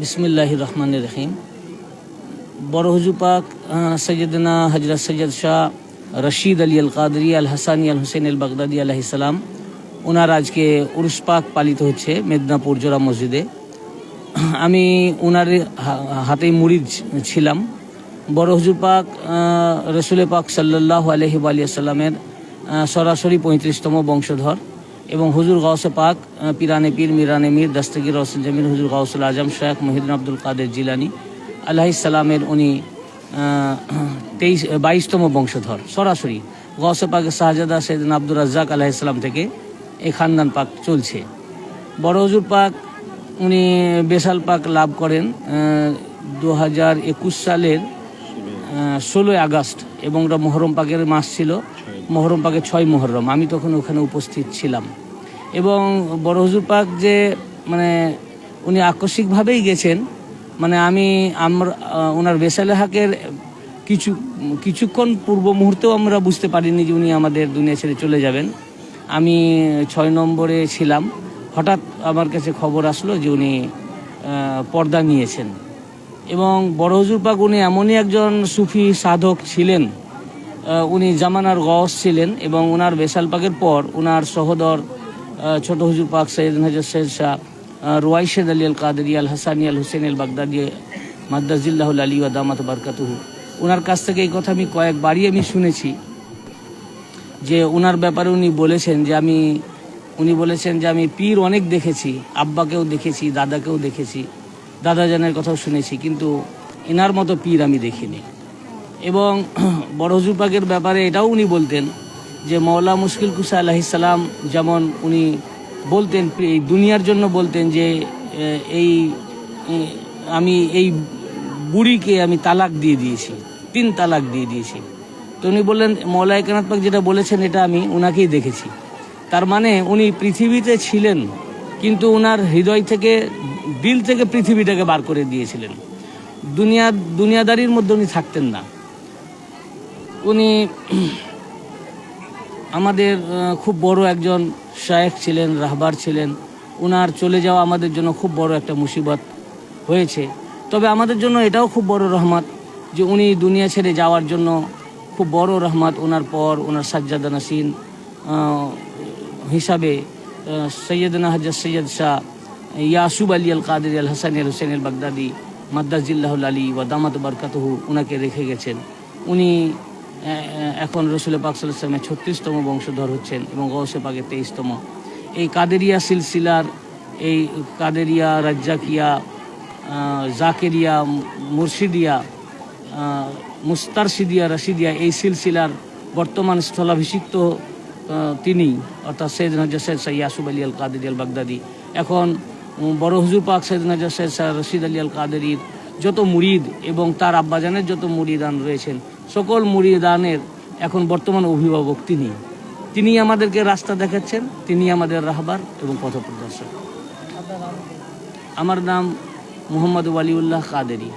বিসমিল্লাহ রহমান রহিম। বড় হুজুর পাক সৈয়দনা হজরত সৈয়দ শাহ রশিদ আলী আল কাদরি আল হাসানি আল হুসেন আল বাগদাদি আলাহি সালাম ওনার আজকে উরুস পাক পালিত হচ্ছে মেদিনীপুর জোড়া মসজিদে। আমি ওনার হাতেই মুরিদ ছিলাম। বড় হুজুর পাক রসুল পাক সাল্লাহ আলহি আলিয়াল্লামের সরাসরি পঁয়ত্রিশতম বংশধর। এবং হুজুর গাউসে পাক পিরানে পীর, মিরানে মীর, দস্তগীর রসুল জমির হুজুর গাউসুল আজম, শেখ মহিদিন আব্দুল কাদের জিলানি আলাহিসাল্লামের উনি তেইশ, বাইশতম বংশধর। সরাসরি গাউসে পাকের শাহজাদা সৈদিন আব্দুল রাজ্জাক আলাহিসাল্লাম থেকে এই খানদান পাক চলছে। বড় হুজুর পাক, উনি বেশাল পাক লাভ করেন দু হাজার একুশ সালের ষোলোই আগস্ট এবং ওটা মহরম পাকের মাস ছিল। মহরম পাকের ছয় মহরম। আমি তখন ওখানে উপস্থিত ছিলাম। এবং বড় হুজুর পাক যে মানে উনি আকস্মিকভাবেই গেছেন মানে আমি, আমরা ওনার বেসালে হাকের কিছু, কিছুক্ষণ পূর্ব মুহূর্তেও আমরা বুঝতে পারিনি যে উনি আমাদের দুনিয়া ছেড়ে চলে যাবেন। আমি ছয় নম্বরে ছিলাম। হঠাৎ আমার কাছে খবর আসলো যে উনি পর্দা নিয়েছেন। এবং বড় হুজুর পাক উনি এমনই একজন সুফি সাধক ছিলেন উনি জামানার গস ছিলেন এবং ওনার বেশাল পাকের পর ওনার সহদর ছোট হুজুর পাক সৈয়দ নজর সৈয়দ শাহ রুয়াইশেদ আলী আল কাদরি, আল হাসানি, আল হুসেন আল বাগদাদি মাদ্দাজিল্লাহুল আলী ওয়াদামাত বারকাতুহু। ওনার কাছ থেকে এই কথা আমি কয়েকবারই আমি শুনেছি যে ওনার ব্যাপারে উনি বলেছেন যে আমি, উনি বলেছেন যে আমি পীর অনেক দেখেছি, আব্বাকেও দেখেছি, দাদাকেও দেখেছি। দাদা জানের কথাও শুনেছি, কিন্তু এনার মতো পীর আমি দেখিনি। এবং বড় পাকের ব্যাপারে এটাও উনি বলতেন যে মৌলা মুশকিল কুসা আলাহিসাল্লাম যেমন উনি বলতেন, এই দুনিয়ার জন্য বলতেন যে এই আমি এই বুড়িকে আমি তালাক দিয়ে দিয়েছি, তিন তালাক দিয়ে দিয়েছি। তো উনি বললেন মৌলা একনাথ পাক যেটা বলেছেন, এটা আমি ওনাকেই দেখেছি। তার মানে উনি পৃথিবীতে ছিলেন, কিন্তু ওনার হৃদয় থেকে দিল থেকে পৃথিবীটাকে বার করে দিয়েছিলেন। দুনিয়া দুনিয়াদারির মধ্যে উনি থাকতেন না। উনি আমাদের খুব বড় একজন শায়েক ছিলেন রাহবার ছিলেন। ওনার চলে যাওয়া আমাদের জন্য খুব বড় একটা মুসিবত হয়েছে। তবে আমাদের জন্য এটাও খুব বড় রহমত যে উনি দুনিয়া ছেড়ে যাওয়ার জন্য খুব বড় রহমত ওনার পর ওনার সাজ্জাদা নাসিন হিসাবে আহ, সৈয়দনা হজরত সৈয়দ শাহ ইয়াসুব আলী আল কাদের আল হাসান আল হুসেন আল বাগদাদি, মাদ্দাজিল্লাহুল আলী ওয়াদামাত বারকাতহু ওনাকে রেখে গেছেন। উনি এখন রসুল পাক সাল্লামের ছত্রিশতম বংশধর হচ্ছেন এবং গৌসে পাকের তেইশতম। এই কাদেরিয়া সিলসিলার, এই কাদেরিয়া, রাজ্জাকিয়া জাকেরিয়া, মুর্শিদিয়া মুস্তারশিদিয়া, রাশিদিয়া এই সিলসিলার বর্তমান স্থলাভিষিক্ত তিনি, অর্থাৎ সৈয়দ নজর সৈয়দ শাহ ইয়াসুব আলী আল কাদের আল বাগদাদি। এখন বড় হুজুর পাক সৈয়দ নাজার সৈয়দ শাহ রশিদ আলী আল কাদেরির যত মুরিদ এবং তার আব্বাজানের যত মুরিদান রয়েছেন, সকল মুরিদানের এখন বর্তমান অভিভাবক তিনি। তিনি আমাদেরকে রাস্তা দেখাচ্ছেন, তিনি আমাদের রাহবার এবং পথপ্রদর্শক। আমার নাম মোহাম্মদ ওয়ালিউল্লাহ কাদেরি।